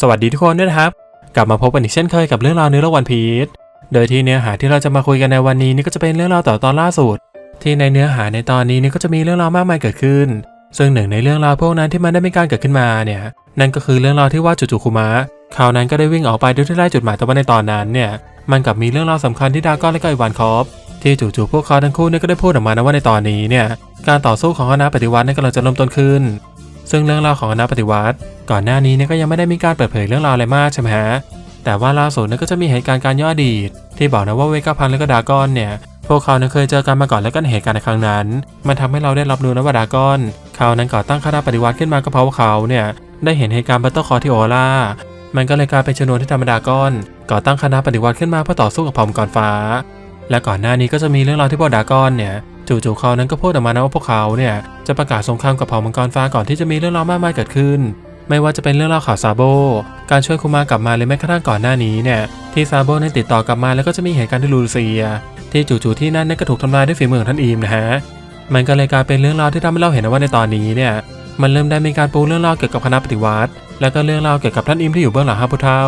สวัสดีทุกคนด้วยนะครับ กลับมาพบกันอีกเช่นเคยกับเรื่องราวเนื้อเรื่องวันพีชโดยที่เนื้อหาที่เราจะมาคุยกันในวันนี้นี่ก็จะเป็นเรื่องราวต่อตอนล่าสุด ที่ในเนื้อหาในตอนนี้นี่ก็จะมีเรื่องราวมากมายเกิดขึ้น ซึ่งหนึ่งในเรื่องราวพวกนั้นที่มันได้มีการเกิดขึ้นมาเนี่ยนั่นก็คือเรื่องราวที่ว่าจู่ๆคุมะเขานั้นก็ได้วิ่งออกไปโดยที่ไล่จุดหมายแต่ว่าในตอนนั้นเนี่ยมันกลับมีเรื่องราวสำคัญที่ดาก้อนและก็อีวานคอฟที่จู่ๆพวกเขาทั้งคู่เนี่ยก็ได้พูดออกมานะว่าในตอนนี้เนี่ยการต่อสู้ของคณะปฏิวัติเนี่ยกำลังจะเริ่มต้นขึ้น ซึ่งเรื่องราวของคณะปฏิวัติ ก่อนหน้านี้เนี่ยก็ยังไม่ได้มีการเปิดเผยเรื่องราวอะไรมากใช่ไหมฮะแต่ว่าล่าสุดเนี่ยก็จะมีเหตุการณ์การย้อนอดีต ที่บอกนะว่าเวก้าพันและก็ดรากอนเนี่ยพวกเขาเนี่ยเคยเจอกันมาก่อนแล้วก็เหตุการณ์ในครั้งนั้น มันทำให้เราได้รับรู้นะว่าดรากอนเขานั้นก่อตั้งคณะปฏิวัติขึ้นมาก็เพราะว่าเขาเนี่ยได้เห็นเหตุการณ์บัตเตอร์คอร์ที่โอล่ามันก็เลยกลายเป็นชนวนที่ธรรมดากอนก่อตั้งคณะปฏิวัติขึ้นมาเพื่อต่อสู้กับเผ่ามังกรฟ้า และก่อนหน้านี้ก็จะมีเรื่องราวที่พวกดากอนเนี่ย จู่ๆเขานั้นก็พูดออกมานะว่าพวกเขาเนี่ยจะประกาศสงครามกับเผ่ามังกรฟ้าก่อนที่จะมีเรื่องราวมากมายเกิดขึ้น ไม่ว่าจะเป็นเรื่องราวข่าวซาโบ การช่วยคุมากลับมาหรือแม้กระทั่งก่อนหน้านี้เนี่ยที่ซาโบนั้นติดต่อกลับมาแล้วก็จะมีเหตุการณ์ที่ลูเซีย ที่จู่ๆที่นั่นนั้นก็ถูกทำลายด้วยฝีมือของท่านอีมนะฮะมันก็เลยกลายเป็นเรื่องราวที่ทำให้เราเห็นว่าในตอนนี้เนี่ยมันเริ่มได้มีการปูเรื่องราวเกี่ยวกับคณะปฏิวัติ แล้วก็เรื่องราวเกี่ยวกับท่านอิมที่อยู่เบื้องหลังห้าผู้เท่า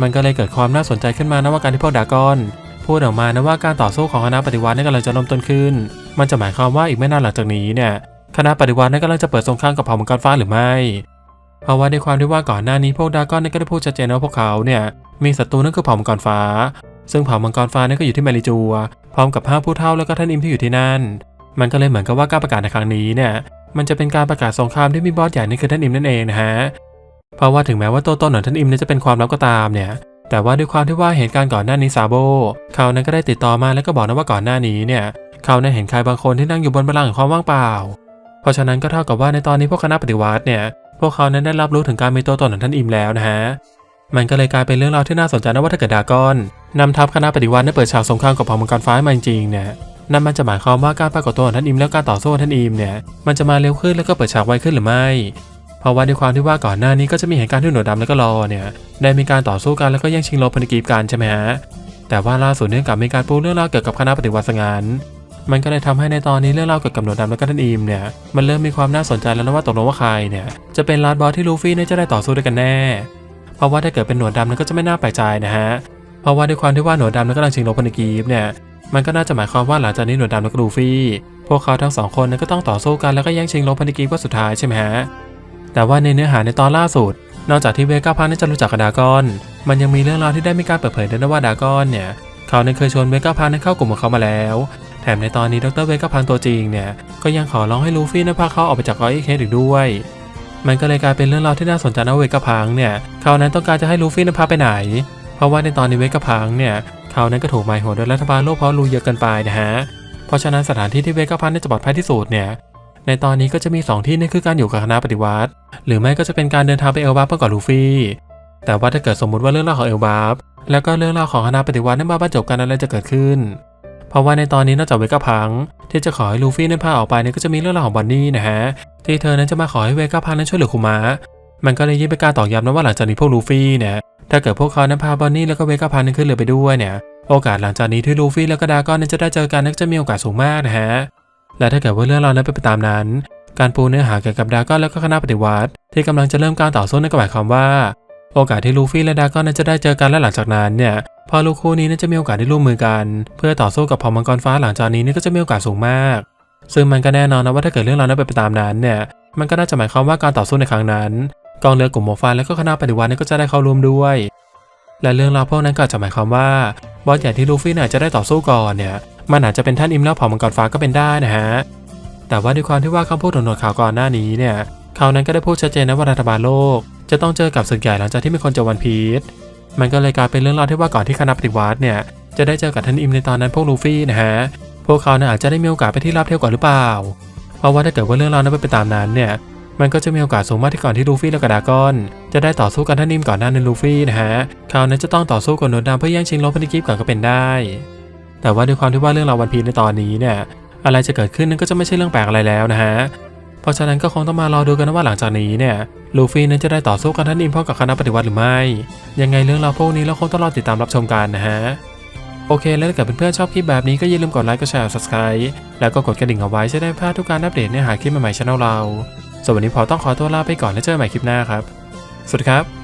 มันก็เลยเกิดความน่าสนใจขึ้นมานะว่าการที่พวกดากอน พูดออกมานะว่าการต่อสู้ของคณะปฏิวัตินี่กำลังจะเริ่มต้นขึ้น มันจะหมายความว่าอีกไม่นานหลังจากนี้เนี่ยคณะปฏิวัตินี่กำลังจะเปิดสงครามกับเผ่ามังกรฟ้าหรือไม่ เพราะว่าในความที่ว่าก่อนหน้านี้พวกดากอนนี่ก็ได้พูดชัดเจนว่าพวกเขาเนี่ยมีศัตรูนั่นคือเผ่ามังกรฟ้า ซึ่งเผ่ามังกรฟ้านี่ก็อยู่ที่มาริจัว พร้อมกับห้าผู้เท่าแล้วก็ท่านอิมที่อยู่ที่นั่น มันก็เลยเหมือนกับว่าการประกาศในครั้งนี้เนี่ยมันจะเป็นการประกาศสงครามที่มีบอสใหญ่นี่คือท่านอิมนั่นเองนะฮะเพราะว่าถึงแม้ว่าตัวตนของท่านอิมนี่จะเป็นความลับก็ตามเนี่ย แต่ว่าด้วยความที่ว่าเหตุการณ์ก่อนหน้านี้ซาโบเขานั้นก็ได้ติดต่อมาแล้วก็บอกนะว่าก่อนหน้านี้เนี่ยเขานั้นเห็นใครบางคนที่นั่งอยู่บนบัลลังก์แห่งความว่างเปล่า เพราะฉะนั้นก็เท่ากับว่าในตอนนี้พวกคณะปฏิวัติเนี่ยพวกเขานั้นได้รับรู้ถึงการมีตัวตนของท่านอิมแล้วนะฮะมันก็เลยกลายเป็นเรื่องราวที่น่าสนใจนะว่าถ้าเกิดดากอนนำทัพคณะปฏิวัติได้เปิดฉากสงครามกับเผ่ามังกรฟ้ามาจริงๆเนี่ยนั่นมันจะหมายความว่าการปรากฏตัวของท่านอิมแล้วการต่อสู้ของท่านอิมเนี่ยมันจะมาเร็วขึ้นแล้วก็เปิดฉากไวขึ้นหรือไม่ เพราะว่าด้วยความที่ว่าก่อนหน้านี้ก็จะมีเหตุการณ์ที่หนวดดำแล้วก็รอเนี่ยได้มีการต่อสู้กันแล้วก็แย่งชิงโลพันธกีบกันใช่ไหมฮะแต่ว่าล่าสุดเนื่องจากมีการปูเรื่องราวเกี่ยวกับคณะปฏิวัติสงานมันก็เลยทำให้ในตอนนี้เรื่องราวเกี่ยวกับหนวดดำแล้วก็ท่านอิมเนี่ยมันเริ่มมีความน่าสนใจแล้วนะว่าตกลงว่าใครเนี่ยจะเป็นลาดบอสที่ลูฟี่เนี่ยจะได้ต่อสู้ด้วยกันแน่ เพราะว่าถ้าเกิดเป็นหนวดดำนั้นก็จะไม่น่าแปลกใจนะฮะเพราะว่าด้วยความที่ว่าหนวดดำนั้นกำลังชิงโลพันธกีบเนี่ยมันก็น่าจะหมายความว่าหลังจากนี้หนวดดำและก็ลูฟี่ พวกเขาทั้งสองคนนั้นก็ต้องต่อสู้กันแล้วก็แย่งชิงโลพันธกีบว่าสุดท้ายใช่ไหมฮะ แต่ว่าในเนื้อหาในตอนล่าสุด นอกจากที่เวก้าพันนั้นจะรู้จักกับดรากอน มันยังมีเรื่องราวที่ได้มีการเปิดเผยด้วยนะว่าดรากอนเนี่ยเขานั้นเคยชวนเวก้าพันนั้นเข้ากลุ่มของเขามาแล้ว แถมในตอนนี้ดรเวก้าพันตัวจริงเนี่ยก็ยังขอร้องให้ลูฟี่นั้นพาเขาออกไปจากรอยอีเคสอีกด้วยมันก็เลยกลายเป็นเรื่องราวที่น่าสนใจนะเวก้าพังเนี่ยเขานั้นต้องการจะให้ลูฟี่นั้นพาไปไหน เพราะว่าในตอนนี้เวก้าพังเนี่ยเขานั้นก็ถูกหมายหัวโดยรัฐบาลโลกเพราะรูเยอะเกินไปนะฮะ เพราะฉะนั้นสถานที่ที่เวก้าพังน่าจะปลอดภัยที่สุดเนี่ย ในตอนนี้ก็จะมี 2 ที่นั่นคือการอยู่กับคณะปฏิวัติ หรือไม่ก็จะเป็นการเดินทางไปเอลบาเพื่อก่อนลูฟี่ แต่ว่าถ้าเกิดสมมุติว่าเรื่องราวของเอลบาแล้วก็เรื่องราวของคณะปฏิวัตินั้นมาบรรจบกันอะไรจะเกิดขึ้น เพราะว่าในตอนนี้นอกจากเวก้าพัง ที่จะขอให้ลูฟี่นั้นพาออกไปเนี่ยก็จะมีเรื่องราวของบอนนี่นะฮะที่เธอนั้นจะมาขอให้เวก้าพังนั้นช่วยเหลือคุมะมันก็เลยยิ่งเป็นการตอกย้ำนะว่าหลังจากนี้พวกลูฟี่เนี่ยถ้าเกิดพวกเขานั้นพาบอนนี่แล้วก็เวก้าพังนั้นขึ้นเรือไปด้วยเนี่ย โอกาสหลังจากนี้ที่ลูฟี่แล้วก็ดากอนนั้นจะได้เจอกันนั้นจะมีโอกาสสูงมากนะฮะ และถ้าเกิดว่าเรื่องราวนั้นเป็นไปตามนั้น การปูเนื้อหาเกี่ยวกับดาก้อนแล้วก็คณะปฏิวัติ ที่กำลังจะเริ่มการต่อสู้นั่นก็หมายความว่า โอกาสที่ลูฟี่และดาก้อนนั้นจะได้เจอกันและหลังจากนั้นเนี่ยพอลูกคู่นี้นั้นจะมีโอกาสได้ร่วมมือกัน เพื่อต่อสู้กับเผ่ามังกรฟ้าหลังจากนี้นี่ก็จะมีโอกาสสูงมาก ซึ่งมันก็แน่นอนนะว่าถ้าเกิดเรื่องราวนั้นเป็นไปตามนั้นเนี่ยมันก็น่าจะหมายความว่าการต่อสู้ในครั้งนั้นกองเรือกลุ่มหมวกฟางและก็คณะปฏิวัตินี่ก็จะได้เข้าร่วมด้วย และเรื่องราวพวกนั้นก็จะหมายความว่าบอสใหญ่ที่ลูฟี่น่าจะได้ต่อสู้ก่อนเนี่ย มันอาจจะเป็นท่านอิมแล้วเผ่ามังกรฟ้าก็เป็นได้นะฮะ แต่ว่าด้วยความที่ว่าคำพูดของหนวดข่าวก่อนหน้านี้เนี่ยเขานั้นก็ได้พูดชัดเจนนะว่ารัฐบาลโลก จะต้องเจอกับศึกใหญ่หลังจากที่มีคนเจอวันพีชมันก็เลยกลายเป็นเรื่องราวที่ว่าก่อนที่คณะปฏิวัติเนี่ยจะได้เจอกับท่านอิมในตอนนั้นพวกลูฟี่นะฮะ พวกเขาเนี่ยอาจจะได้มีโอกาสไปที่รับเที่ยวก่อนหรือเปล่า เพราะว่าถ้าเกิดว่าเรื่องราวนั้นเป็นไปตามนั้นเนี่ย มันก็จะมีโอกาสสูงมากที่ก่อนที่ลูฟี่และกระดากอน จะได้ต่อสู้กันท่านนิมก่อนหน้าในลูฟี่นะฮะเขานั้นจะต้องต่อสู้กับหนดดำเพื่อแย่งชิงโลพันธกิฟก่อนก็เป็นได้ แต่ว่าด้วยความที่ว่าเรื่องราววันพีในตอนนี้เนี่ยอะไรจะเกิดขึ้นนั้นก็จะไม่ใช่เรื่องแปลกอะไรแล้วนะฮะเพราะฉะนั้นก็คงต้องมารอดูกันนะว่าหลังจากนี้เนี่ยลูฟี่นั้นจะได้ต่อสู้กับท่านนิมพร้อกับคณะปฏิวัติหรือไม่ ยังไงเรื่องราวพวกนี้เราคงต้องรอติดตามรับชมกันนะฮะโอเค แล้วถ้าเกิดเพื่อนๆชอบคลิปแบบนี้ก็อย่าลืมกดไลค์กดแชร์ subscribe แล้วก็กดกระดิ่งเอาไว้จะได้ไม่พลาดทุกการอัปเดตเนื้อหาคลิปใหม่ๆช่องเราส่วนวันนี้พอต้องขอตัวลาไปก่อนแล้วเจอกันใหม่คลิปหน้าครับสวัสดีครับ